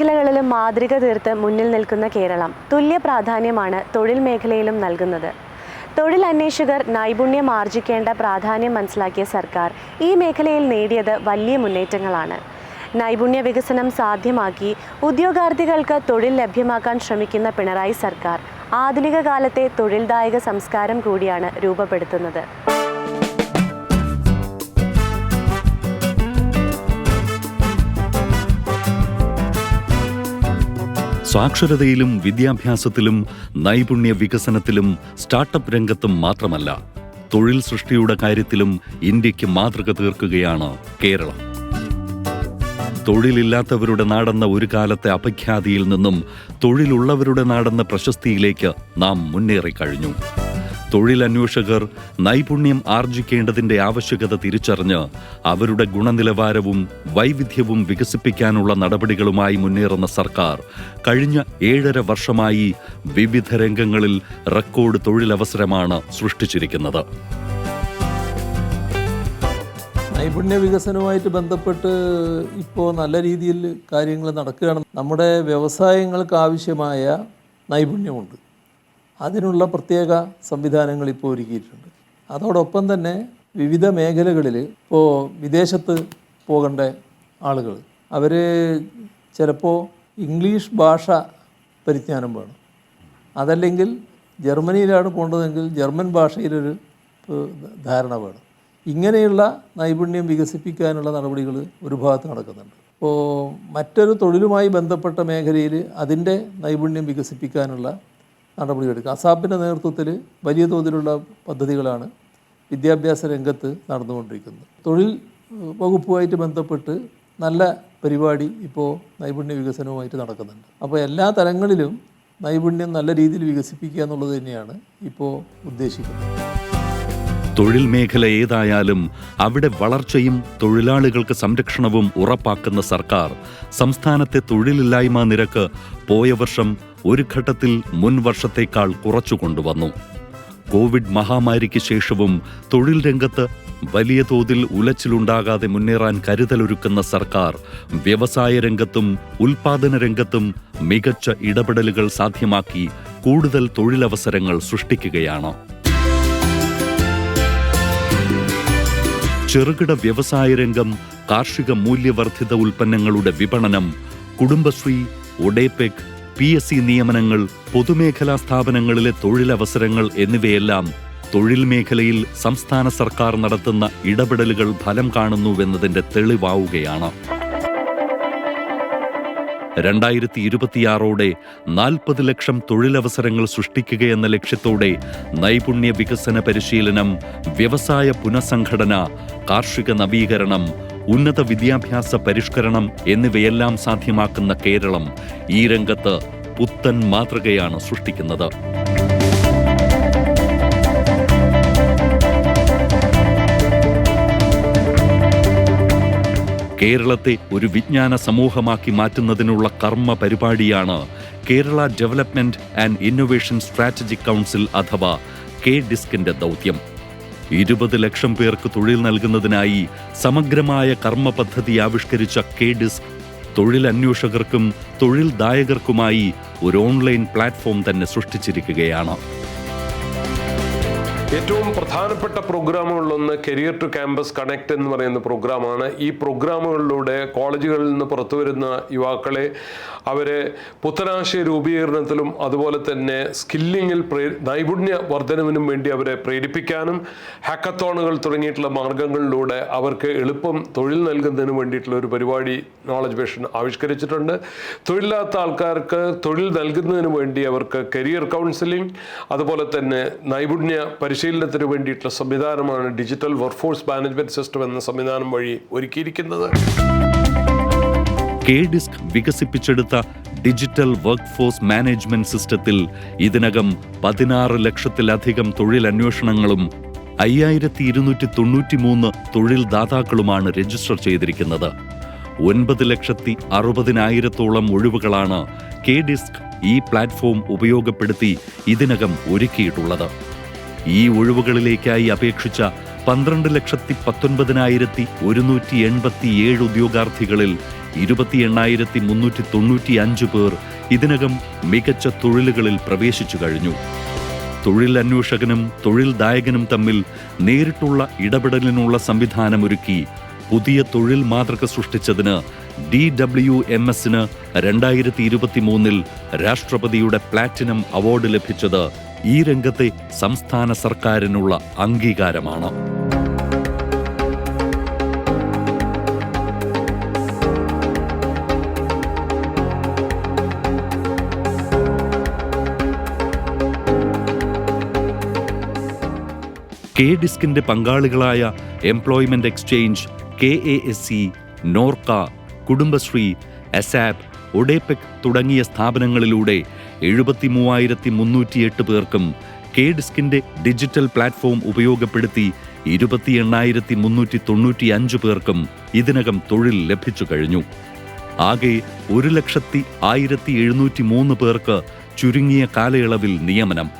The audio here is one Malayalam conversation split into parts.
മേഖലകളിലും മാതൃക തീർത്ത് മുന്നിൽ നിൽക്കുന്ന കേരളം തുല്യ പ്രാധാന്യമാണ് തൊഴിൽ മേഖലയിലും നൽകുന്നത്. തൊഴിൽ അന്വേഷകർ നൈപുണ്യം ആർജിക്കേണ്ട പ്രാധാന്യം മനസ്സിലാക്കിയ സർക്കാർ ഈ മേഖലയിൽ നേടിയത് വലിയ മുന്നേറ്റങ്ങളാണ്. നൈപുണ്യ വികസനം സാധ്യമാക്കി ഉദ്യോഗാർത്ഥികൾക്ക് തൊഴിൽ ലഭ്യമാക്കാൻ ശ്രമിക്കുന്ന പിണറായി സർക്കാർ ആധുനിക കാലത്തെ തൊഴിൽദായക സംസ്കാരം കൂടിയാണ് രൂപപ്പെടുത്തുന്നത്. സാക്ഷരതയിലും വിദ്യാഭ്യാസത്തിലും നൈപുണ്യ വികസനത്തിലും സ്റ്റാർട്ടപ്പ് രംഗത്തും മാത്രമല്ല തൊഴിൽ സൃഷ്ടിയുടെ കാര്യത്തിലും ഇന്ത്യയ്ക്ക് മാതൃക തീർക്കുകയാണ് കേരളം. തൊഴിലില്ലാത്തവരുടെ നാടെന്ന ഒരു കാലത്തെ അപഖ്യാതിയിൽ നിന്നും തൊഴിലുള്ളവരുടെ നാടെന്ന പ്രശസ്തിയിലേക്ക് നാം മുന്നേറിക്കഴിഞ്ഞു. തൊഴിലന്വേഷകർ നൈപുണ്യം ആർജിക്കേണ്ടതിന്റെ ആവശ്യകത തിരിച്ചറിഞ്ഞ് അവരുടെ ഗുണനിലവാരവും വൈവിധ്യവും വികസിപ്പിക്കാനുള്ള നടപടികളുമായി മുന്നേറുന്ന സർക്കാർ കഴിഞ്ഞ ഏഴര വർഷമായി വിവിധ രംഗങ്ങളിൽ റെക്കോർഡ് തൊഴിലവസരമാണ് സൃഷ്ടിച്ചിരിക്കുന്നത്. നൈപുണ്യ വികസനവുമായിട്ട് ബന്ധപ്പെട്ട് ഇപ്പോൾ നല്ല രീതിയിൽ കാര്യങ്ങൾ നടക്കുകയാണ്. നമ്മുടെ വ്യവസായങ്ങൾക്ക് ആവശ്യമായ നൈപുണ്യമുണ്ട്. അതിനുള്ള പ്രത്യേക സംവിധാനങ്ങൾ ഇപ്പോൾ ഒരുക്കിയിട്ടുണ്ട്. അതോടൊപ്പം തന്നെ വിവിധ മേഖലകളിൽ ഇപ്പോൾ വിദേശത്ത് പോകേണ്ട ആളുകൾ അവർ ചിലപ്പോൾ ഇംഗ്ലീഷ് ഭാഷ പരിജ്ഞാനം വേണം. അതല്ലെങ്കിൽ ജർമ്മനിയിലാണ് പോകേണ്ടതെങ്കിൽ ജർമ്മൻ ഭാഷയിലൊരു ധാരണ വേണം. ഇങ്ങനെയുള്ള നൈപുണ്യം വികസിപ്പിക്കാനുള്ള നടപടികൾ ഒരു ഭാഗത്ത് നടക്കുന്നുണ്ട്. ഇപ്പോൾ മറ്റൊരു തൊഴിലുമായി ബന്ധപ്പെട്ട മേഖലയിൽ അതിന്റെ നൈപുണ്യം വികസിപ്പിക്കാനുള്ള നടപടിയെടുക്കുക. അസാബിന്റെ നേതൃത്വത്തിൽ വലിയ തോതിലുള്ള പദ്ധതികളാണ് വിദ്യാഭ്യാസ രംഗത്ത് നടന്നുകൊണ്ടിരിക്കുന്നത്. തൊഴിൽ വകുപ്പുമായിട്ട് ബന്ധപ്പെട്ട് നല്ല പരിപാടി ഇപ്പോൾ നൈപുണ്യ വികസനവുമായിട്ട് നടക്കുന്നുണ്ട്. അപ്പോൾ എല്ലാ തലങ്ങളിലും നൈപുണ്യം നല്ല രീതിയിൽ വികസിപ്പിക്കുക എന്നുള്ളത് തന്നെയാണ് ഇപ്പോൾ ഉദ്ദേശിക്കുന്നത്. തൊഴിൽ മേഖല ഏതായാലും അവിടെ വളർച്ചയും തൊഴിലാളികൾക്ക് സംരക്ഷണവും ഉറപ്പാക്കുന്ന സർക്കാർ സംസ്ഥാനത്തെ തൊഴിലില്ലായ്മ നിരക്ക് പോയ വർഷം ഒരു ഘട്ടത്തിൽ മുൻ വർഷത്തേക്കാൾ കുറച്ചു കൊണ്ടുവന്നു. കോവിഡ് മഹാമാരിക്ക് ശേഷവും തൊഴിൽ രംഗത്ത് വലിയ തോതിൽ ഉലച്ചിലുണ്ടാകാതെ മുന്നേറാൻ കരുതലൊരുക്കുന്ന സർക്കാർ വ്യവസായ രംഗത്തും ഉൽപാദന രംഗത്തും മികച്ച ഇടപെടലുകൾ സാധ്യമാക്കി കൂടുതൽ തൊഴിലവസരങ്ങൾ സൃഷ്ടിക്കുകയാണ്. ചെറുകിട വ്യവസായ രംഗം കാർഷിക മൂല്യവർദ്ധിത ഉൽപ്പന്നങ്ങളുടെ വിപണനം Kudumbashree ODEPC P S C നിയമനങ്ങൾ പൊതുമേഖലാ സ്ഥാപനങ്ങളിലെ തൊഴിലവസരങ്ങൾ എന്നിവയെല്ലാം തൊഴിൽ മേഖലയിൽ സംസ്ഥാന സർക്കാർ നടത്തുന്ന ഇടപെടലുകൾ ഫലം കാണുന്നുവെന്നതിന്റെ തെളിവാവുകയാണ്. രണ്ടായിരത്തി ഇരുപത്തിയാറോടെ നാൽപ്പത് ലക്ഷം തൊഴിലവസരങ്ങൾ സൃഷ്ടിക്കുകയെന്ന ലക്ഷ്യത്തോടെ നൈപുണ്യ വികസന പരിശീലനം വ്യവസായ പുനഃസംഘടന കാർഷിക നവീകരണം ഉന്നത വിദ്യാഭ്യാസ പരിഷ്കരണം എന്നിവയെല്ലാം സാധ്യമാക്കുന്ന കേരളം ഈ രംഗത്ത് പുത്തൻ മാതൃകയാണ് സൃഷ്ടിക്കുന്നത്. കേരളത്തെ ഒരു വിജ്ഞാന സമൂഹമാക്കി മാറ്റുന്നതിനുള്ള കർമ്മ പരിപാടിയാണ് Kerala development and innovation strategic council അഥവാ കെ ഡിസ്കിന്റെ ദൗത്യം. ഇരുപത് ലക്ഷം പേർക്ക് തൊഴിൽ നൽകുന്നതിനായി സമഗ്രമായ കർമ്മ പദ്ധതി ആവിഷ്കരിച്ച കെ ഡിസ്ക് തൊഴിലന്വേഷകർക്കും തൊഴിൽദായകർക്കുമായി ഒരു ഓൺലൈൻ പ്ലാറ്റ്ഫോം തന്നെ സൃഷ്ടിച്ചിരിക്കുകയാണ്. ഏറ്റവും പ്രധാനപ്പെട്ട പ്രോഗ്രാമുകളിലൊന്ന് കരിയർ ടു ക്യാമ്പസ് കണക്ട് എന്ന് പറയുന്ന പ്രോഗ്രാമാണ്. ഈ പ്രോഗ്രാമുകളിലൂടെ കോളേജുകളിൽ നിന്ന് പുറത്തു വരുന്ന യുവാക്കളെ അവരെ പുത്തനാശയ രൂപീകരണത്തിലും അതുപോലെ തന്നെ സ്കില്ലിങ്ങിൽ പ്രേ നൈപുണ്യ വർധനവിനും വേണ്ടി അവരെ പ്രേരിപ്പിക്കാനും ഹാക്കത്തോണുകൾ തുടങ്ങിയിട്ടുള്ള മാർഗങ്ങളിലൂടെ അവർക്ക് എളുപ്പം തൊഴിൽ നൽകുന്നതിന് വേണ്ടിയിട്ടുള്ള ഒരു പരിപാടി നോളജ് മിഷൻ ആവിഷ്കരിച്ചിട്ടുണ്ട്. തൊഴിലില്ലാത്ത ആൾക്കാർക്ക് തൊഴിൽ നൽകുന്നതിന് വേണ്ടി അവർക്ക് കരിയർ കൗൺസിലിംഗ് അതുപോലെ തന്നെ നൈപുണ്യ പരിശീലനത്തിന് വേണ്ടിയിട്ടുള്ള സംവിധാനമാണ് ഡിജിറ്റൽ വർക്ക്ഫോഴ്സ് മാനേജ്മെന്റ് സിസ്റ്റം എന്ന സംവിധാനം വഴി ഒരുക്കിയിരിക്കുന്നത്. കെ ഡിസ്ക് വികസിപ്പിച്ചെടുത്ത ഡിജിറ്റൽ വർക്ക് ഫോഴ്സ് മാനേജ്മെന്റ് സിസ്റ്റത്തിൽ ഇതിനകം പതിനാറ് ലക്ഷത്തിലധികം തൊഴിലന്വേഷണങ്ങളും അയ്യായിരത്തി ഇരുന്നൂറ്റി തൊണ്ണൂറ്റിമൂന്ന് തൊഴിൽ ദാതാക്കളുമാണ് രജിസ്റ്റർ ചെയ്തിരിക്കുന്നത്. ഒൻപത് ലക്ഷത്തി അറുപതിനായിരത്തോളം ഒഴിവുകളാണ് കെ ഡിസ്ക് ഈ പ്ലാറ്റ്ഫോം ഉപയോഗപ്പെടുത്തി ഇതിനകം ഒരുക്കിയിട്ടുള്ളത്. ഈ ഒഴിവുകളിലേക്കായി അപേക്ഷിച്ച പന്ത്രണ്ട് ലക്ഷത്തി പത്തൊൻപതിനായിരത്തി ഒരുന്നൂറ്റി എൺപത്തിയേഴ് ഉദ്യോഗാർത്ഥികളിൽ ഇരുപത്തി എണ്ണായിരത്തി മുന്നൂറ്റി തൊണ്ണൂറ്റി അഞ്ച് പേർ ഇതിനകം മികച്ച തൊഴിലുകളിൽ പ്രവേശിച്ചു കഴിഞ്ഞു. തൊഴിൽ അന്വേഷകനും തൊഴിൽ ദായകനും തമ്മിൽ നേരിട്ടുള്ള ഇടപെടലിനുള്ള സംവിധാനമൊരുക്കി പുതിയ തൊഴിൽ മാതൃക സൃഷ്ടിച്ചതിന് ഡി ഡബ്ല്യു എം എസിന് രണ്ടായിരത്തി ഇരുപത്തി മൂന്നിൽ രാഷ്ട്രപതിയുടെ പ്ലാറ്റിനം അവാർഡ് ലഭിച്ചത് ഈ രംഗത്തെ സംസ്ഥാന സർക്കാരിനുള്ള അംഗീകാരമാണ്. കെ ഡിസ്കിന്റെ പങ്കാളികളായ employment exchange K A S C NORKA Kudumbashree ASAP ODEPC തുടങ്ങിയ സ്ഥാപനങ്ങളിലൂടെ എഴുപത്തി മൂവായിരത്തി മുന്നൂറ്റിയെട്ട് പേർക്കും കെ ഡിസ്കിന്റെ ഡിജിറ്റൽ പ്ലാറ്റ്ഫോം ഉപയോഗപ്പെടുത്തി ഇരുപത്തി എണ്ണായിരത്തി മുന്നൂറ്റി തൊണ്ണൂറ്റി അഞ്ച് പേർക്കും ഇതിനകം തൊഴിൽ ലഭിച്ചു കഴിഞ്ഞു. ആകെ ഒരു ലക്ഷത്തി ആയിരത്തി എഴുന്നൂറ്റി മൂന്ന് പേർക്ക് ചുരുങ്ങിയ കാലയളവിൽ നിയമനം.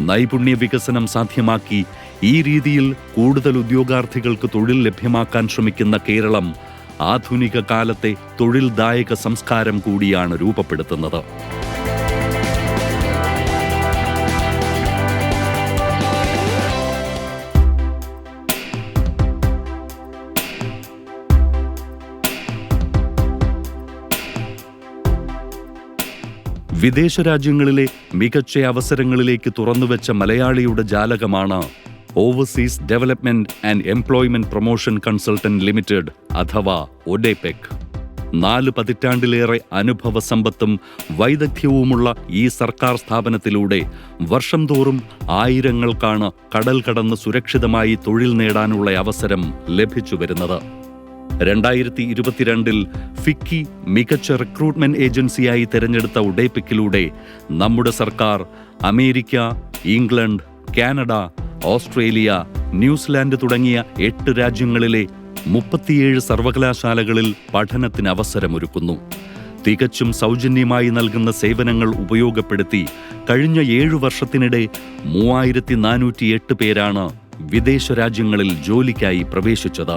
നൈപുണ്യ വികസനം സാധ്യമാക്കി ഈ രീതിയിൽ കൂടുതൽ ഉദ്യോഗാർത്ഥികൾക്ക് തൊഴിൽ ലഭ്യമാക്കാൻ ശ്രമിക്കുന്ന കേരളം ആധുനിക കാലത്തെ തൊഴിൽദായക സംസ്കാരം കൂടിയാണ് രൂപപ്പെടുത്തുന്നത്. വിദേശ രാജ്യങ്ങളിലെ മികച്ച അവസരങ്ങളിലേക്ക് തുറന്നുവെച്ച മലയാളിയുടെ ജാലകമാണ് overseas development and employment promotion consultant limited അഥവാ ഒഡേപെക് നാല് പതിറ്റാണ്ടിലേറെ അനുഭവ സമ്പത്തും വൈദഗ്ധ്യവുമുള്ള ഈ സർക്കാർ സ്ഥാപനത്തിലൂടെ വർഷം തോറും ആയിരങ്ങൾക്കാണ് കടൽ കടന്ന് സുരക്ഷിതമായി തൊഴിൽ നേടാനുള്ള അവസരം ലഭിച്ചു വരുന്നത് രണ്ടായിരത്തി ഇരുപത്തിരണ്ടിൽ ഫിക്കി മികച്ച റിക്രൂട്ട്മെന്റ് ഏജൻസിയായി തെരഞ്ഞെടുത്ത ഉഡേപിക്കിലൂടെ നമ്മുടെ സർക്കാർ America England Canada Australia New Zealand തുടങ്ങിയ എട്ട് രാജ്യങ്ങളിലെ മുപ്പത്തിയേഴ് സർവകലാശാലകളിൽ പഠനത്തിന് അവസരമൊരുക്കുന്നു തികച്ചും സൗജന്യമായി നൽകുന്ന സേവനങ്ങൾ ഉപയോഗപ്പെടുത്തി കഴിഞ്ഞ ഏഴു വർഷത്തിനിടെ മൂവായിരത്തി നാനൂറ്റിയെട്ട് പേരാണ് വിദേശ രാജ്യങ്ങളിൽ ജോലിക്കായി പ്രവേശിച്ചത്.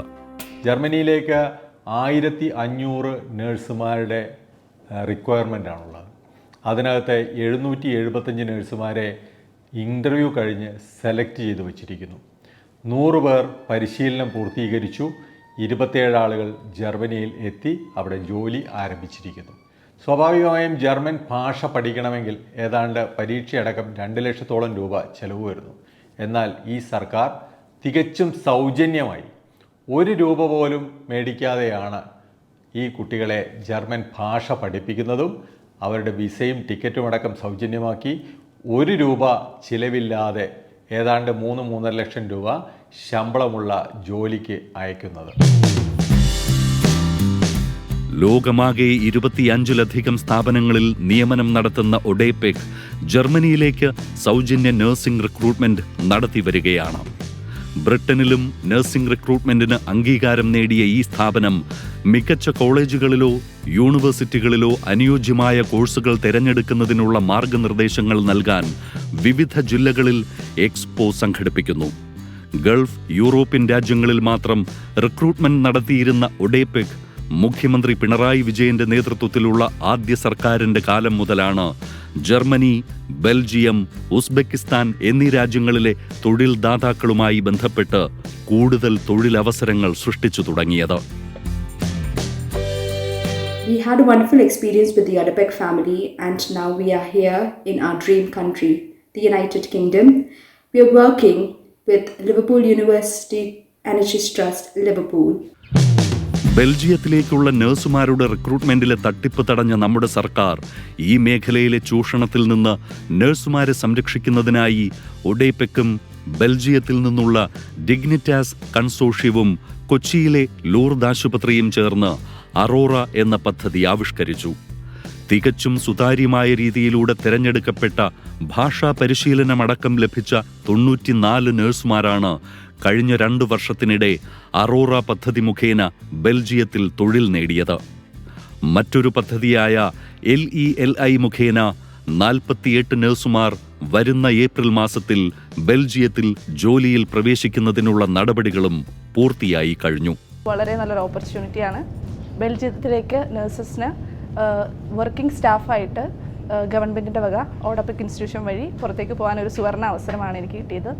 ജർമ്മനിയിലേക്ക് ആയിരത്തി അഞ്ഞൂറ് നേഴ്സുമാരുടെ റിക്വയർമെന്റ് ആണുള്ളത്. അതിനകത്ത് എഴുന്നൂറ്റി എഴുപത്തഞ്ച് നേഴ്സുമാരെ ഇന്റർവ്യൂ കഴിഞ്ഞ് സെലക്ട് ചെയ്ത് വച്ചിരിക്കുന്നു. നൂറ് പേർ പരിശീലനം പൂർത്തീകരിച്ചു. ഇരുപത്തേഴ് ആളുകൾ ജർമ്മനിയിൽ എത്തി അവിടെ ജോലി ആരംഭിച്ചിരിക്കുന്നു. സ്വാഭാവികമായും ജർമ്മൻ ഭാഷ പഠിക്കണമെങ്കിൽ ഏതാണ്ട് പരീക്ഷയടക്കം രണ്ട് ലക്ഷത്തോളം രൂപ ചെലവ് വരുന്നു. എന്നാൽ ഈ സർക്കാർ തികച്ചും സൗജന്യമായി ഒരു രൂപ പോലും മേടിക്കാതെയാണ് ഈ കുട്ടികളെ ജർമ്മൻ ഭാഷ പഠിപ്പിക്കുന്നതും അവരുടെ വിസയും ടിക്കറ്റും അടക്കം സൗജന്യമാക്കി ഒരു രൂപ ചിലവില്ലാതെ ഏതാണ്ട് മൂന്ന് മൂന്നര ലക്ഷം രൂപ ശമ്പളമുള്ള ജോലിക്ക് അയക്കുന്നത്. ലോകമാകെ ഇരുപത്തിയഞ്ചിലധികം സ്ഥാപനങ്ങളിൽ നിയമനം നടത്തുന്ന ഒഡേപെക് ജർമ്മനിയിലേക്ക് സൗജന്യ നഴ്സിംഗ് റിക്രൂട്ട്മെന്റ് നടത്തി വരികയാണ്. ബ്രിട്ടനിലും നഴ്സിംഗ് റിക്രൂട്ട്മെന്റിന് അംഗീകാരം നേടിയ ഈ സ്ഥാപനം മികച്ച കോളേജുകളിലോ യൂണിവേഴ്സിറ്റികളിലോ അനുയോജ്യമായ കോഴ്സുകൾ തിരഞ്ഞെടുക്കുന്നതിനുള്ള മാർഗനിർദ്ദേശങ്ങൾ നൽകാൻ വിവിധ ജില്ലകളിൽ എക്സ്പോ സംഘടിപ്പിക്കുന്നു. ഗൾഫ് യൂറോപ്യൻ രാജ്യങ്ങളിൽ മാത്രം റിക്രൂട്ട്മെന്റ് നടത്തിയിരുന്ന ഒഡേപെക് മുഖ്യമന്ത്രി പിണറായി വിജയന്റെ നേതൃത്വത്തിലുള്ള ആദ്യ സർക്കാരിന്റെ കാലം മുതലാണ് ജർമ്മനി ബെൽജിയം ഉസ്ബെക്കിസ്ഥാൻ എന്നീ രാജ്യങ്ങളിലെ തൊഴിൽ ദാതാക്കളുമായി ബന്ധപ്പെട്ട് കൂടുതൽ തൊഴിലവസരങ്ങൾ സൃഷ്ടിച്ചു തുടങ്ങിയത് We had a wonderful experience with the Adepec family, and now we are here in our dream country, the United Kingdom. We are working with Liverpool University Energy Trust, Liverpool. ബെൽജിയത്തിലേക്കുള്ള നഴ്സുമാരുടെ റിക്രൂട്ട്മെന്റിലെ തട്ടിപ്പ് തടഞ്ഞ നമ്മുടെ സർക്കാർ ഈ മേഖലയിലെ ചൂഷണത്തിൽ നിന്ന് നഴ്സുമാരെ സംരക്ഷിക്കുന്നതിനായി ഒഡേപെക്കും ബെൽജിയത്തിൽ നിന്നുള്ള ഡിഗ്നിറ്റാസ് കൺസോഷ്യവും കൊച്ചിയിലെ ലൂർദ് ആശുപത്രിയും ചേർന്ന് അറോറ എന്ന പദ്ധതി ആവിഷ്കരിച്ചു. തികച്ചും സുതാര്യമായ രീതിയിലൂടെ തിരഞ്ഞെടുക്കപ്പെട്ട ഭാഷാ പരിശീലനമടക്കം ലഭിച്ച തൊണ്ണൂറ്റിനാല് നഴ്സുമാരാണ് കഴിഞ്ഞ രണ്ടു വർഷത്തിനിടെ അറോറ പദ്ധതി മുഖേന ബെൽജിയത്തിൽ തൊഴിൽ നേടിയത്. മറ്റൊരു പദ്ധതിയായ എൽ ഇ എൽ ഐ മുഖേന നാൽപ്പത്തിയെട്ട് നഴ്സുമാർ വരുന്ന ഏപ്രിൽ മാസത്തിൽ ബെൽജിയത്തിൽ ജോലിയിൽ പ്രവേശിക്കുന്നതിനുള്ള നടപടികളും പൂർത്തിയായി കഴിഞ്ഞു. വളരെ നല്ലൊരു ഓപ്പർച്യൂണിറ്റിയാണ് ബെൽജിയത്തിലേക്ക് നഴ്സസിന് വർക്കിംഗ് സ്റ്റാഫായിട്ട് ഗവൺമെന്റിന്റെ വക ഓടപ്പിക് ഇൻസ്റ്റിറ്റ്യൂഷൻ വഴി പുറത്തേക്ക് പോകാൻ ഒരു സുവർണ അവസരമാണ് എനിക്ക് കിട്ടിയത്.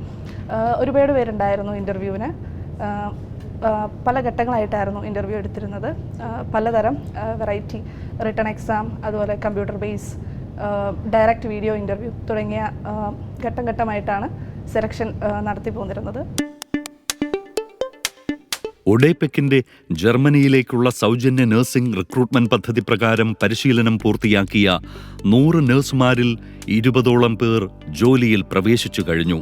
ഒരുപാട് പേരുണ്ടായിരുന്നു ഇന്റർവ്യൂവിന് പല ഘട്ടങ്ങളായിട്ടായിരുന്നു ഇന്റർവ്യൂ എടുത്തിരുന്നത്. പലതരം വെറൈറ്റി റിട്ടേൺ എക്സാം അതുപോലെ computer base direct video interview തുടങ്ങിയ ഘട്ടം ഘട്ടമായിട്ടാണ് സെലക്ഷൻ നടത്തി പോന്നിരുന്നത് ഒഡേപെക്കിന്റെ ജർമ്മനിയിലേക്കുള്ള സൗജന്യ നഴ്സിംഗ് റിക്രൂട്ട്മെന്റ് പദ്ധതി പ്രകാരം പരിശീലനം പൂർത്തിയാക്കിയ നൂറ് നഴ്സുമാരിൽ ഇരുപതോളം പേർ ജോലിയിൽ പ്രവേശിച്ചു കഴിഞ്ഞു.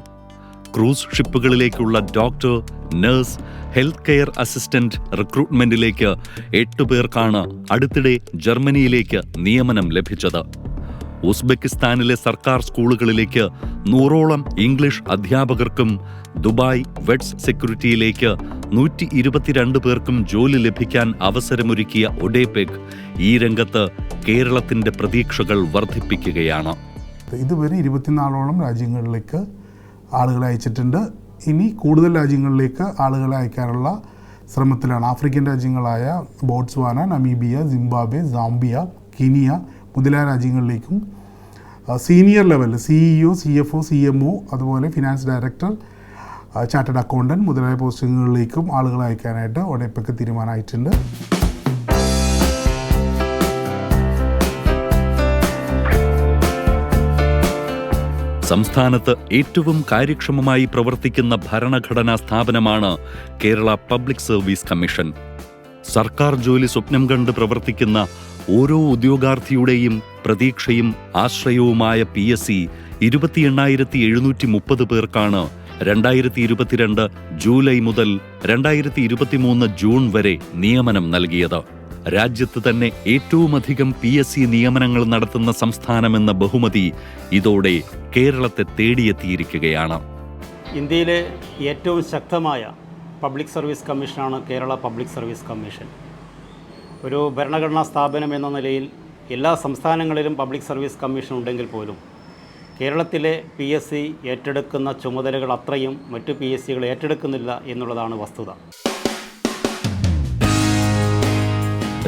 Cruise ഷിപ്പുകളിലേക്കുള്ള doctor nurse health care assistant റിക്രൂട്ട്മെന്റിലേക്ക് എട്ടുപേർക്കാണ് അടുത്തിടെ ജർമ്മനിയിലേക്ക് നിയമനം ലഭിച്ചത്. ഉസ്ബെക്കിസ്ഥാനിലെ സർക്കാർ സ്കൂളുകളിലേക്ക് നൂറോളം ഇംഗ്ലീഷ് അധ്യാപകർക്കും ദുബായ് വെഡ്സ് സെക്യൂരിറ്റിയിലേക്ക് നൂറ്റി ഇരുപത്തിരണ്ട് പേർക്കും ജോലി ലഭിക്കാൻ അവസരമൊരുക്കിയ ഒഡേപെക് ഈ രംഗത്ത് കേരളത്തിന്റെ പ്രതീക്ഷകൾ വർദ്ധിപ്പിക്കുകയാണ്. ഇതുവരെ ഇരുപത്തിനാലോളം രാജ്യങ്ങളിലേക്ക് ആളുകളെ അയച്ചിട്ടുണ്ട്. ഇനി കൂടുതൽ രാജ്യങ്ങളിലേക്ക് ആളുകളെ അയക്കാനുള്ള ശ്രമത്തിലാണ് African രാജ്യങ്ങളായ Botswana Namibia Zimbabwe Zambia Kenya മുതലായ രാജ്യങ്ങളിലേക്കും സീനിയർ ലെവലിൽ CEO C F O C M O അതുപോലെ ഫിനാൻസ് ഡയറക്ടർ ചാർട്ടേഡ് അക്കൗണ്ടന്റ് മുതലായ പോസ്റ്റിങ്ങുകളിലേക്കും ആളുകളെ അയക്കാനായിട്ട് ഒഡേപ്പക്ക് തീരുമാനമായിട്ടുണ്ട്. സംസ്ഥാനത്ത് ഏറ്റവും കാര്യക്ഷമമായി പ്രവർത്തിക്കുന്ന ഭരണഘടനാ സ്ഥാപനമാണ് കേരള പബ്ലിക് സർവീസ് കമ്മീഷൻ. സർക്കാർ ജോലി സ്വപ്നം കണ്ട് പ്രവർത്തിക്കുന്ന ഓരോ ഉദ്യോഗാർത്ഥിയുടെയും പ്രതീക്ഷയും ആശ്രയവുമായ പി എസ് സി ഇരുപത്തി എണ്ണായിരത്തി എഴുന്നൂറ്റി മുപ്പത് പേർക്കാണ് രണ്ടായിരത്തി ഇരുപത്തിരണ്ട് ജൂലൈ മുതൽ രണ്ടായിരത്തി ഇരുപത്തിമൂന്ന് ജൂൺ വരെ നിയമനം നൽകിയത്. രാജ്യത്ത് തന്നെ ഏറ്റവുമധികം പി എസ് സി നിയമനങ്ങൾ നടത്തുന്ന സംസ്ഥാനമെന്ന ബഹുമതി ഇതോടെ കേരളത്തെ തേടിയെത്തിയിരിക്കുകയാണ്. ഇന്ത്യയിലെ ഏറ്റവും ശക്തമായ പബ്ലിക് സർവീസ് കമ്മീഷനാണ് കേരള പബ്ലിക് സർവീസ് കമ്മീഷൻ. ഒരു ഭരണഘടനാ സ്ഥാപനം എന്ന നിലയിൽ എല്ലാ സംസ്ഥാനങ്ങളിലും പബ്ലിക് സർവീസ് കമ്മീഷൻ ഉണ്ടെങ്കിൽ പോലും കേരളത്തിലെ പി എസ് സി ഏറ്റെടുക്കുന്ന ചുമതലകൾ അത്രയും മറ്റു പി എസ് സികൾ ഏറ്റെടുക്കുന്നില്ല എന്നുള്ളതാണ് വസ്തുത.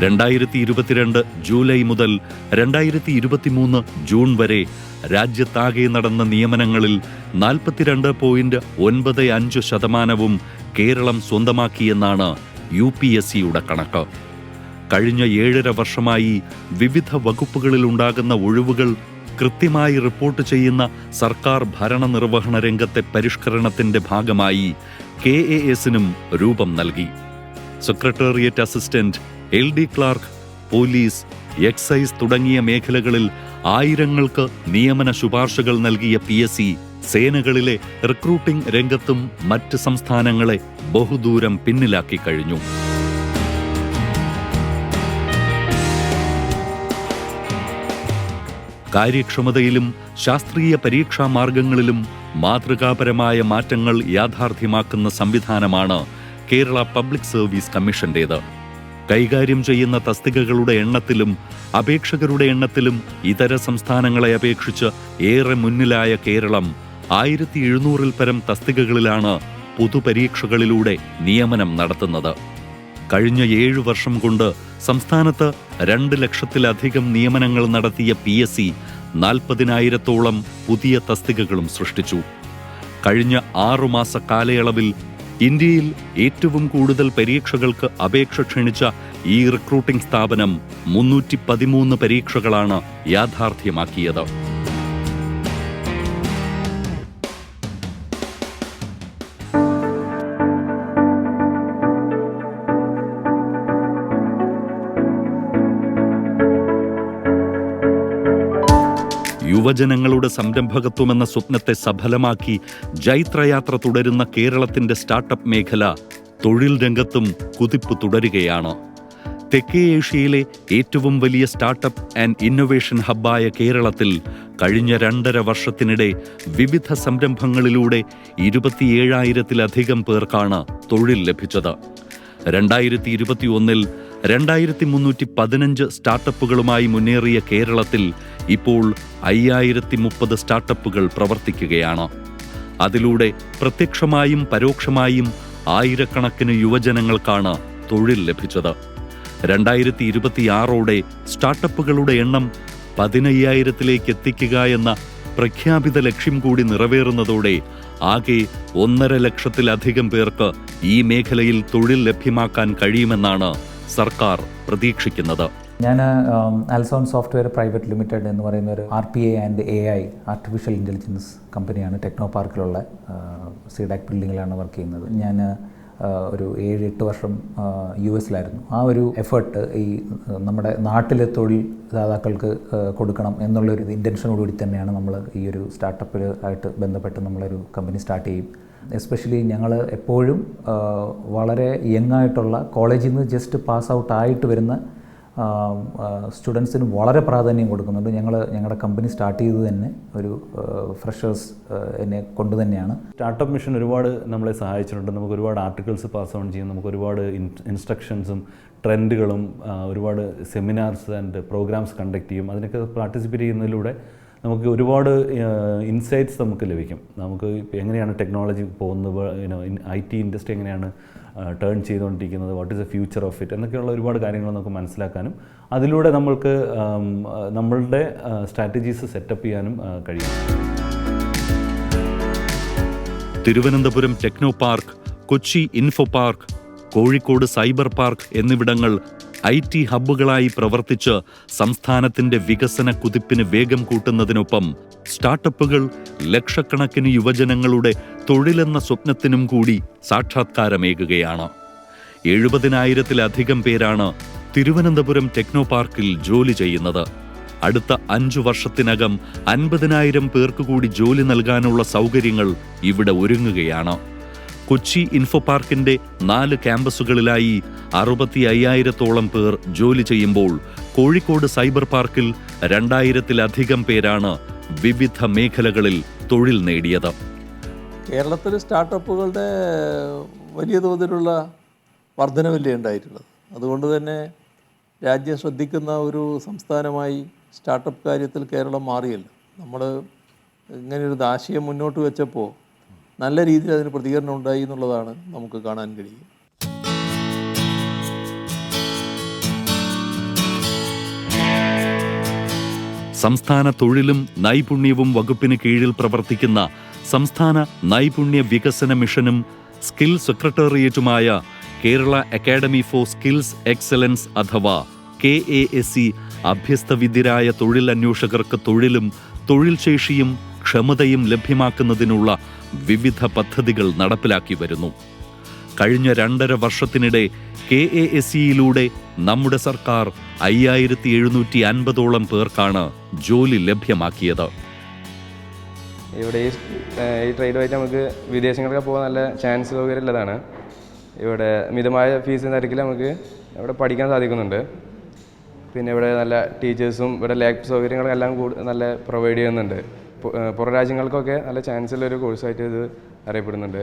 രണ്ടായിരത്തി ഇരുപത്തിരണ്ട് ജൂലൈ മുതൽ രണ്ടായിരത്തി ഇരുപത്തിമൂന്ന് ജൂൺ വരെ രാജ്യത്താകെ നടന്ന നിയമനങ്ങളിൽ നാൽപ്പത്തിരണ്ട് പോയിന്റ് ഒൻപത് അഞ്ച് ശതമാനവും കേരളം സ്വന്തമാക്കിയെന്നാണ് യു പി എസ് സിയുടെ കണക്ക്. കഴിഞ്ഞ ഏഴര വർഷമായി വിവിധ വകുപ്പുകളിൽ ഉണ്ടാകുന്ന ഒഴിവുകൾ കൃത്യമായി റിപ്പോർട്ട് ചെയ്യുന്ന സർക്കാർ ഭരണനിർവഹണ രംഗത്തെ പരിഷ്കരണത്തിന്റെ ഭാഗമായി കെ എ എസിനും രൂപം നൽകി. Secretariat assistant L D clerk police excise തുടങ്ങിയ മേഖലകളിൽ ആയിരങ്ങൾക്ക് നിയമന ശുപാർശകൾ നൽകിയ പി എസ് സി സേനകളിലെ റിക്രൂട്ടിംഗ് രംഗത്തും മറ്റ് സംസ്ഥാനങ്ങളെ ബഹുദൂരം പിന്നിലാക്കി കഴിഞ്ഞു. കാര്യക്ഷമതയിലും ശാസ്ത്രീയ പരീക്ഷാ മാർഗങ്ങളിലും മാതൃകാപരമായ മാറ്റങ്ങൾ യാഥാർത്ഥ്യമാക്കുന്ന സംവിധാനമാണ് കേരള പബ്ലിക് സർവീസ് കമ്മീഷന്റേത്. കൈകാര്യം ചെയ്യുന്ന തസ്തികകളുടെ എണ്ണത്തിലും അപേക്ഷകരുടെ എണ്ണത്തിലും ഇതര സംസ്ഥാനങ്ങളെ അപേക്ഷിച്ച് ഏറെ മുന്നിലായ കേരളം ആയിരത്തി എഴുന്നൂറിൽ പരം തസ്തികകളിലാണ് പൊതുപരീക്ഷകളിലൂടെ നിയമനം നടത്തുന്നത്. കഴിഞ്ഞ ഏഴു വർഷം കൊണ്ട് സംസ്ഥാനത്ത് രണ്ട് ലക്ഷത്തിലധികം നിയമനങ്ങൾ നടത്തിയ പി എസ് സി നാൽപ്പതിനായിരത്തോളം പുതിയ തസ്തികകളും സൃഷ്ടിച്ചു. കഴിഞ്ഞ ആറുമാസ കാലയളവിൽ ഇന്ത്യയിൽ ഏറ്റവും കൂടുതൽ പരീക്ഷകൾക്ക് അപേക്ഷ ക്ഷണിച്ച ഈ റിക്രൂട്ടിംഗ് സ്ഥാപനം മുന്നൂറ്റി പതിമൂന്ന് പരീക്ഷകളാണ് യാഥാർത്ഥ്യമാക്കിയത്. യുവജനങ്ങളുടെ സംരംഭകത്വമെന്ന സ്വപ്നത്തെ സഫലമാക്കി ജൈത്രയാത്ര തുടരുന്ന കേരളത്തിന്റെ സ്റ്റാർട്ടപ്പ് മേഖല തൊഴിൽ രംഗത്തും കുതിപ്പ് തുടരുകയാണ്. തെക്കേ ഏഷ്യയിലെ ഏറ്റവും വലിയ സ്റ്റാർട്ടപ്പ് ആൻഡ് ഇന്നൊവേഷൻ ഹബ്ബായ കേരളത്തിൽ കഴിഞ്ഞ രണ്ടര വർഷത്തിനിടെ വിവിധ സംരംഭങ്ങളിലൂടെ ഇരുപത്തിയേഴായിരത്തിലധികം പേർക്കാണ് തൊഴിൽ ലഭിച്ചത്. രണ്ടായിരത്തി ഇരുപത്തിയൊന്നിൽ രണ്ടായിരത്തി മുന്നൂറ്റി പതിനഞ്ച് സ്റ്റാർട്ടപ്പുകളുമായി മുന്നേറിയ കേരളത്തിൽ ഇപ്പോൾ അയ്യായിരത്തി മുപ്പത് സ്റ്റാർട്ടപ്പുകൾ പ്രവർത്തിക്കുകയാണ്. അതിലൂടെ പ്രത്യക്ഷമായും പരോക്ഷമായും ആയിരക്കണക്കിന് യുവജനങ്ങൾക്കാണ് തൊഴിൽ ലഭിച്ചത്. രണ്ടായിരത്തി ഇരുപത്തിയാറോടെ സ്റ്റാർട്ടപ്പുകളുടെ എണ്ണം പതിനയ്യായിരത്തിലേക്ക് എത്തിക്കുക എന്ന പ്രഖ്യാപിത ലക്ഷ്യം കൂടി നിറവേറുന്നതോടെ ആകെ ഒന്നര ലക്ഷത്തിലധികം പേർക്ക് ഈ മേഖലയിൽ തൊഴിൽ ലഭ്യമാക്കാൻ കഴിയുമെന്നാണ് സർക്കാർ പ്രതീക്ഷിക്കുന്നത്. ഞാൻ ആൽസോൺ സോഫ്റ്റ്വെയർ പ്രൈവറ്റ് ലിമിറ്റഡ് എന്ന് പറയുന്ന ഒരു R P A and A I artificial intelligence കമ്പനിയാണ് ടെക്നോ പാർക്കിലുള്ള സിഡാക് ബിൽഡിങ്ങിലാണ് വർക്ക് ചെയ്യുന്നത്. ഞാൻ ഒരു ഏഴ് എട്ട് വർഷം യു എസിലായിരുന്നു ആ ഒരു എഫേർട്ട് ഈ നമ്മുടെ നാട്ടിലെ തൊഴിൽ ദാതാക്കൾക്ക് കൊടുക്കണം എന്നുള്ളൊരു ഇന്റൻഷനോടുകൂടി തന്നെയാണ് നമ്മൾ ഈ ഒരു സ്റ്റാർട്ടപ്പിൽ ആയിട്ട് ബന്ധപ്പെട്ട് നമ്മളൊരു കമ്പനി സ്റ്റാർട്ട് ചെയ്യും. എസ്പെഷ്യലി ഞങ്ങൾ എപ്പോഴും വളരെ യങ്ങായിട്ടുള്ള കോളേജിൽ നിന്ന് ജസ്റ്റ് പാസ് ഔട്ട് ആയിട്ട് വരുന്ന സ്റ്റുഡൻസിന് വളരെ പ്രാധാന്യം കൊടുക്കുന്നുണ്ട്. ഞങ്ങൾ ഞങ്ങളുടെ കമ്പനി സ്റ്റാർട്ട് ചെയ്തത് തന്നെ ഒരു ഫ്രഷേഴ്സ് എന്നെ കൊണ്ട് തന്നെയാണ്. സ്റ്റാർട്ടപ്പ് മിഷൻ ഒരുപാട് നമ്മളെ സഹായിച്ചിട്ടുണ്ട്. നമുക്ക് ഒരുപാട് ആർട്ടിക്കിൾസ് പാസ് ഓൺ ചെയ്യും. നമുക്ക് ഒരുപാട് ഇൻസ്ട്രക്ഷൻസും ട്രെൻഡുകളും ഒരുപാട് സെമിനാർസ് ആൻഡ് പ്രോഗ്രാംസ് കണ്ടക്ട് ചെയ്യും. അതിനൊക്കെ പാർട്ടിസിപ്പേറ്റ് ചെയ്യുന്നതിലൂടെ നമുക്ക് ഒരുപാട് ഇൻസൈറ്റ്സ് നമുക്ക് ലഭിക്കും. നമുക്ക് എങ്ങനെയാണ് ടെക്നോളജി പോകുന്നത് you know I T industry എങ്ങനെയാണ് ടേൺ ചെയ്തുകൊണ്ടിരിക്കുന്നത് what is a future of it എന്നൊക്കെയുള്ള ഒരുപാട് കാര്യങ്ങൾ നമുക്ക് മനസ്സിലാക്കാനും അതിലൂടെ നമ്മൾക്ക് നമ്മളുടെ സ്ട്രാറ്റജീസ് സെറ്റപ്പ് ചെയ്യാനും കഴിയും. Thiruvananthapuram techno park Kochi info park Kozhikode cyber park എന്നിവിടങ്ങൾ I T ഹബ്ബുകളായി പ്രവർത്തിച്ച് സംസ്ഥാനത്തിന്റെ വികസന കുതിപ്പിന് വേഗം കൂട്ടുന്നതിനൊപ്പം സ്റ്റാർട്ടപ്പുകൾ ലക്ഷക്കണക്കിന് യുവജനങ്ങളുടെ തൊഴിലെന്ന സ്വപ്നത്തിനും കൂടി സാക്ഷാത്കാരമേകുകയാണ്. എഴുപതിനായിരത്തിലധികം പേരാണ് തിരുവനന്തപുരം ടെക്നോ പാർക്കിൽ ജോലി ചെയ്യുന്നത്. അടുത്ത അഞ്ചു വർഷത്തിനകം അൻപതിനായിരം പേർക്ക് കൂടി ജോലി നൽകാനുള്ള സൗകര്യങ്ങൾ ഇവിടെ ഒരുങ്ങുകയാണ്. കൊച്ചി ഇൻഫോ പാർക്കിന്റെ നാല് ക്യാമ്പസുകളിലായി അറുപത്തി അയ്യായിരത്തോളം പേർ ജോലി ചെയ്യുമ്പോൾ കോഴിക്കോട് സൈബർ പാർക്കിൽ രണ്ടായിരത്തിലധികം പേരാണ് വിവിധ മേഖലകളിൽ തൊഴിൽ നേടിയത്. കേരളത്തിൽ സ്റ്റാർട്ടപ്പുകളുടെ വലിയ തോതിലുള്ള വർധനവല്ലേ ഉണ്ടായിട്ടുള്ളത്? അതുകൊണ്ട് തന്നെ രാജ്യം ശ്രദ്ധിക്കുന്ന ഒരു സംസ്ഥാനമായി സ്റ്റാർട്ടപ്പ് കാര്യത്തിൽ കേരളം മാറിയല്ലോ. നമ്മൾ ഇങ്ങനെയൊരു ആശയം മുന്നോട്ട് വെച്ചപ്പോൾ നല്ല രീതിയിൽ അതിന് പ്രതികരണം ഉണ്ടായി എന്നുള്ളതാണ് നമുക്ക് കാണാൻ കഴിയും സംസ്ഥാന തൊഴിലും നൈപുണ്യവും വകുപ്പിന് കീഴിൽ പ്രവർത്തിക്കുന്ന സംസ്ഥാന നൈപുണ്യ വികസന മിഷനും skill സെക്രട്ടേറിയറ്റുമായ Kerala academy for skills excellence അഥവാ കെ എ എസ് സി അഭ്യസ്തവിദ്യരായ തൊഴിൽ അന്വേഷകർക്ക് തൊഴിലും തൊഴിൽ ശേഷിയും ക്ഷമതയും ലഭ്യമാക്കുന്നതിനുള്ള വിവിധ പദ്ധതികൾ നടപ്പിലാക്കി വരുന്നു. കഴിഞ്ഞ രണ്ടര വർഷത്തിനിടെ കെ എ എസ് സിയിലൂടെ നമ്മുടെ സർക്കാർ അയ്യായിരത്തി എഴുന്നൂറ്റി അൻപതോളം പേർക്കാണ് ജോലി ലഭ്യമാക്കിയത്. ഇവിടെ ഈ ട്രേഡുമായിട്ട് നമുക്ക് വിദേശങ്ങളൊക്കെ പോകാൻ നല്ല ചാൻസ് സൗകര്യം ഉള്ളതാണ് ഇവിടെ മിതമായ ഫീസ് നിരക്കിൽ നമുക്ക് ഇവിടെ പഠിക്കാൻ സാധിക്കുന്നുണ്ട്. പിന്നെ ഇവിടെ നല്ല ടീച്ചേഴ്സും ഇവിടെ ലാബ് സൗകര്യങ്ങളും എല്ലാം കൂടി നല്ല പ്രൊവൈഡ് ചെയ്യുന്നുണ്ട്. പുറം രാജ്യങ്ങൾക്കൊക്കെ നല്ല ചാൻസ് ഉള്ളൊരു കോഴ്സായിട്ട് ഇത് അറിയപ്പെടുന്നുണ്ട്.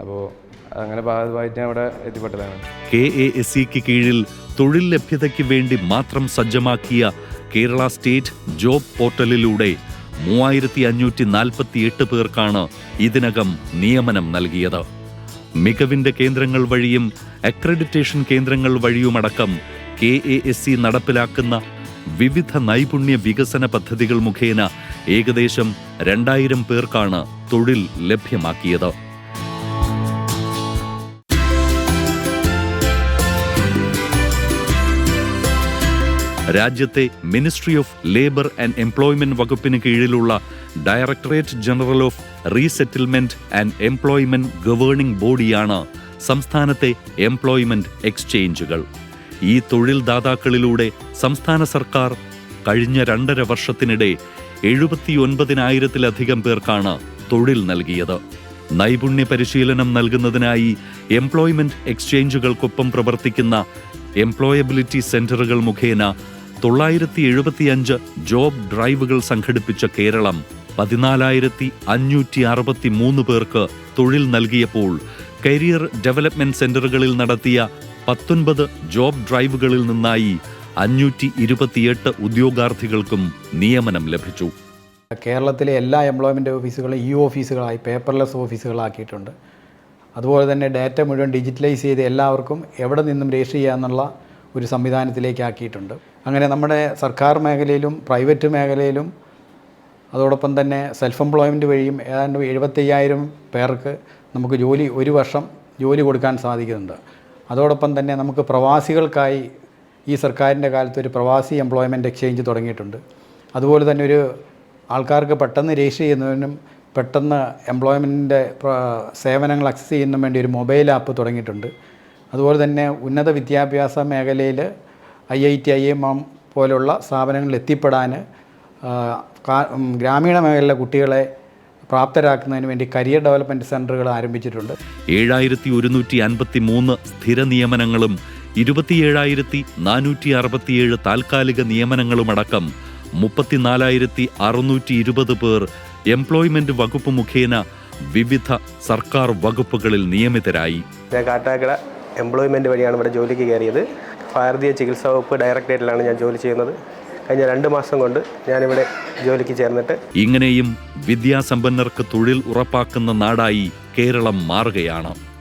അപ്പോൾ അങ്ങനെ ഭാഗമായിട്ട് അവിടെ എത്തിപ്പെട്ടതാണ്. കെ എ എസ് സിക്ക് കീഴിൽ തൊഴിൽ ലഭ്യതയ്ക്ക് വേണ്ടി മാത്രം സജ്ജമാക്കിയ കേരള സ്റ്റേറ്റ് ജോബ് പോർട്ടലിലൂടെ മൂവായിരത്തി അഞ്ഞൂറ്റി നാൽപ്പത്തി എട്ട് പേർക്കാണ് ഇതിനകം നിയമനം നൽകിയത്. മികവിന്റെ കേന്ദ്രങ്ങൾ വഴിയും അക്രഡിറ്റേഷൻ കേന്ദ്രങ്ങൾ വഴിയുമടക്കം കെ എ എസ് സി നടപ്പിലാക്കുന്ന വിവിധ നൈപുണ്യ വികസന പദ്ധതികൾ മുഖേന ഏകദേശം രണ്ടായിരം പേർക്കാണ് തൊഴിൽ ലഭ്യമാക്കിയത്. രാജ്യത്തെ ministry of labour and employment വകുപ്പിന് കീഴിലുള്ള directorate general of resettlement and employment governing ബോഡിയാണ് സംസ്ഥാനത്തെ എംപ്ലോയ്മെന്റ് എക്സ്ചേഞ്ചുകൾ ഈ തൊഴിൽദാതാക്കളിലൂടെ സംസ്ഥാന സർക്കാർ കഴിഞ്ഞ രണ്ടര വർഷത്തിനിടെ എഴുപത്തിയൊൻപതിനായിരത്തിലധികം പേർക്കാണ് തൊഴിൽ നൽകിയത്. നൈപുണ്യ പരിശീലനം നൽകുന്നതിനായി എംപ്ലോയ്മെന്റ് എക്സ്ചേഞ്ചുകൾക്കൊപ്പം പ്രവർത്തിക്കുന്ന എംപ്ലോയബിലിറ്റി സെന്ററുകൾ മുഖേന തൊള്ളായിരത്തി എഴുപത്തിയഞ്ച് ജോബ് ഡ്രൈവുകൾ സംഘടിപ്പിച്ച കേരളം പതിനാലായിരത്തി അഞ്ഞൂറ്റി അറുപത്തി മൂന്ന് പേർക്ക് തൊഴിൽ നൽകിയപ്പോൾ കരിയർ ഡെവലപ്മെന്റ് സെന്ററുകളിൽ നടത്തിയ പത്തൊൻപത് ജോബ് ഡ്രൈവുകളിൽ നിന്നായി അഞ്ഞൂറ്റി ഇരുപത്തിയെട്ട് ഉദ്യോഗാർത്ഥികൾക്കും നിയമനം ലഭിച്ചു. കേരളത്തിലെ എല്ലാ എംപ്ലോയ്മെന്റ് ഓഫീസുകളും ഇ ഓഫീസുകളായി പേപ്പർലെസ് ഓഫീസുകളാക്കിയിട്ടുണ്ട് അതുപോലെ തന്നെ ഡാറ്റ മുഴുവൻ ഡിജിറ്റലൈസ് ചെയ്ത് എല്ലാവർക്കും എവിടെ നിന്നും രജിസ്റ്റർ ചെയ്യാമെന്നുള്ള ഒരു സംവിധാനത്തിലേക്ക് ആക്കിയിട്ടുണ്ട്. അങ്ങനെ നമ്മുടെ സർക്കാർ മേഖലയിലും പ്രൈവറ്റ് മേഖലയിലും അതോടൊപ്പം തന്നെ സെൽഫ് എംപ്ലോയ്മെന്റ് വഴിയും ഏതാണ്ട് എഴുപത്തയ്യായിരം പേർക്ക് നമുക്ക് ജോലി ഒരു വർഷം ജോലി കൊടുക്കാൻ സാധിക്കുന്നുണ്ട്. അതോടൊപ്പം തന്നെ നമുക്ക് പ്രവാസികൾക്കായി ഈ സർക്കാരിന്റെ കാലത്ത് ഒരു പ്രവാസി എംപ്ലോയ്മെന്റ് എക്സ്ചേഞ്ച് തുടങ്ങിയിട്ടുണ്ട്. അതുപോലെ തന്നെ ഒരു ആൾക്കാർക്ക് പെട്ടെന്ന് രജിസ്റ്റർ ചെയ്യുന്നതിനും പെട്ടെന്ന് എംപ്ലോയ്മെന്റിന്റെ സേവനങ്ങൾ അക്സസ് ചെയ്യുന്നതിനും വേണ്ടി ഒരു മൊബൈൽ ആപ്പ് തുടങ്ങിയിട്ടുണ്ട്. അതുപോലെ തന്നെ ഉന്നത വിദ്യാഭ്യാസ മേഖലയിൽ I I T I M M പോലുള്ള സ്ഥാപനങ്ങളിൽ എത്തിപ്പെടാൻ ഗ്രാമീണ മേഖലയിലെ കുട്ടികളെ പ്രാപ്തരാക്കുന്നതിന് വേണ്ടി കരിയർ ഡെവലപ്മെന്റ് സെന്ററുകൾ ആരംഭിച്ചിട്ടുണ്ട്. ഏഴായിരത്തി ഒരുന്നൂറ്റി അൻപത്തി മൂന്ന് സ്ഥിര നിയമനങ്ങളും ഇരുപത്തിയേഴായിരത്തി നാനൂറ്റി അറുപത്തിയേഴ് താൽക്കാലിക നിയമനങ്ങളുമടക്കം മുപ്പത്തിനാലായിരത്തി അറുന്നൂറ്റി ഇരുപത് പേർ എംപ്ലോയ്മെന്റ് വകുപ്പ് മുഖേന വിവിധ സർക്കാർ വകുപ്പുകളിൽ നിയമിതരായി. ഞാൻ കാട്ടാക്കട എംപ്ലോയ്മെന്റ് വഴിയാണ് ഇവിടെ ജോലിക്ക് കയറിയത്. ഭാരതീയ ചികിത്സാ വകുപ്പ് ഡയറക്ടറേറ്റിലാണ് ഞാൻ ജോലി ചെയ്യുന്നത്. കഴിഞ്ഞ രണ്ട് മാസം കൊണ്ട് ഞാനിവിടെ ജോലിക്ക് ചേർന്നിട്ട് ഇങ്ങനെയും വിദ്യാസമ്പന്നർക്ക് തൊഴിൽ ഉറപ്പാക്കുന്ന നാടായി കേരളം മാറുകയാണ്.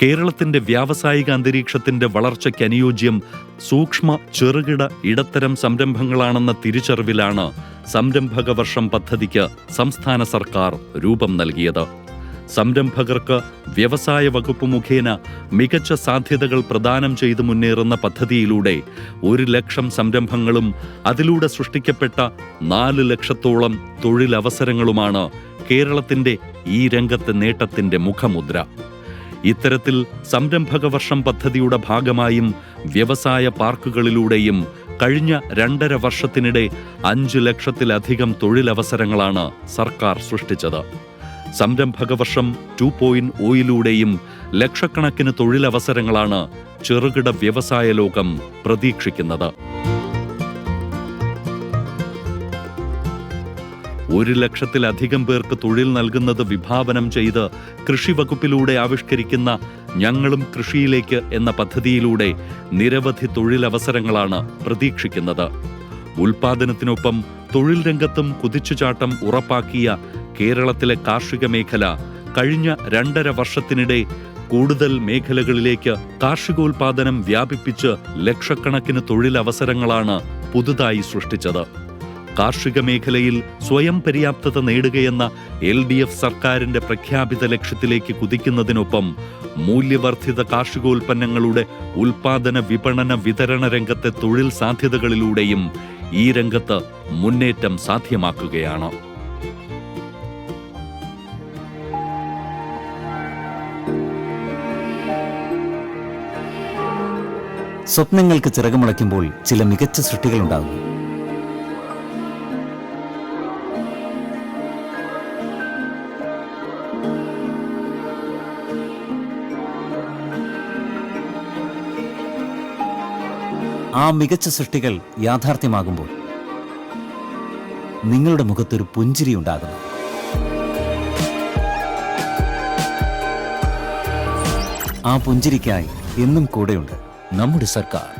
കേരളത്തിന്റെ വ്യാവസായിക അന്തരീക്ഷത്തിന്റെ വളർച്ചയ്ക്ക് അനുയോജ്യം സൂക്ഷ്മ ചെറുകിട ഇടത്തരം സംരംഭങ്ങളാണെന്ന തിരിച്ചറിവിലാണ് സംരംഭക വർഷം പദ്ധതിക്ക് സംസ്ഥാന സർക്കാർ രൂപം നൽകിയത്. സംരംഭകർക്ക് വ്യവസായ വകുപ്പ് മുഖേന മികച്ച സാധ്യതകൾ പ്രദാനം ചെയ്തു മുന്നേറുന്ന പദ്ധതിയിലൂടെ ഒരു ലക്ഷം സംരംഭങ്ങളും അതിലൂടെ സൃഷ്ടിക്കപ്പെട്ട നാല് ലക്ഷത്തോളം തൊഴിലവസരങ്ങളുമാണ് കേരളത്തിന്റെ ഈ രംഗത്തെ നേട്ടത്തിന്റെ മുഖമുദ്ര. ഇത്തരത്തിൽ സംരംഭക വർഷം പദ്ധതിയുടെ ഭാഗമായും വ്യവസായ പാർക്കുകളിലൂടെയും കഴിഞ്ഞ രണ്ടര വർഷത്തിനിടെ അഞ്ച് ലക്ഷത്തിലധികം തൊഴിലവസരങ്ങളാണ് സർക്കാർ സൃഷ്ടിച്ചത്. സംരംഭക വർഷം ടു പോയിന്റ് ഒയിലൂടെയും ലക്ഷക്കണക്കിന് തൊഴിലവസരങ്ങളാണ് ചെറുകിട വ്യവസായ ലോകം പ്രതീക്ഷിക്കുന്നത്. ഒരു ലക്ഷത്തിലധികം പേർക്ക് തൊഴിൽ നൽകുന്നത് വിഭാവനം ചെയ്ത് കൃഷി വകുപ്പിലൂടെ ആവിഷ്കരിക്കുന്ന ഞങ്ങളും കൃഷിയിലേക്ക് എന്ന പദ്ധതിയിലൂടെ നിരവധി തൊഴിലവസരങ്ങളാണ് പ്രതീക്ഷിക്കുന്നത്. ഉൽപാദനത്തിനൊപ്പം തൊഴിൽ രംഗത്തും കുതിച്ചുചാട്ടം ഉറപ്പാക്കിയ കേരളത്തിലെ കാർഷിക മേഖല കഴിഞ്ഞ രണ്ടര വർഷത്തിനിടെ കൂടുതൽ മേഖലകളിലേക്ക് കാർഷികോൽപാദനം വ്യാപിപ്പിച്ച് ലക്ഷക്കണക്കിന് തൊഴിലവസരങ്ങളാണ് പുതുതായി സൃഷ്ടിച്ചത്. കാർഷിക മേഖലയിൽ സ്വയം പര്യാപ്തത നേടുകയെന്ന എൽ ഡി എഫ് സർക്കാരിന്റെ പ്രഖ്യാപിത ലക്ഷ്യത്തിലേക്ക് കുതിക്കുന്നതിനൊപ്പം മൂല്യവർദ്ധിത കാർഷികോൽപ്പന്നങ്ങളുടെ ഉൽപാദന വിപണന വിതരണ രംഗത്തെ തൊഴിൽ സാധ്യതകളിലൂടെയും ഈ രംഗത്ത് മുന്നേറ്റം സാധ്യമാക്കുകയാണ്. സ്വപ്നങ്ങൾക്ക് ചിറകുമുളയ്ക്കുമ്പോൾ ചില മികച്ച സൃഷ്ടികളുണ്ടാകുന്നു. ആ മികച്ച സൃഷ്ടികൾ യാഥാർത്ഥ്യമാകുമ്പോൾ നിങ്ങളുടെ മുഖത്തൊരു പുഞ്ചിരി ഉണ്ടാകുന്നു. ആ പുഞ്ചിരിക്കായി എന്നും കൂടെയുണ്ട് നമ്മുടെ സർക്കാർ.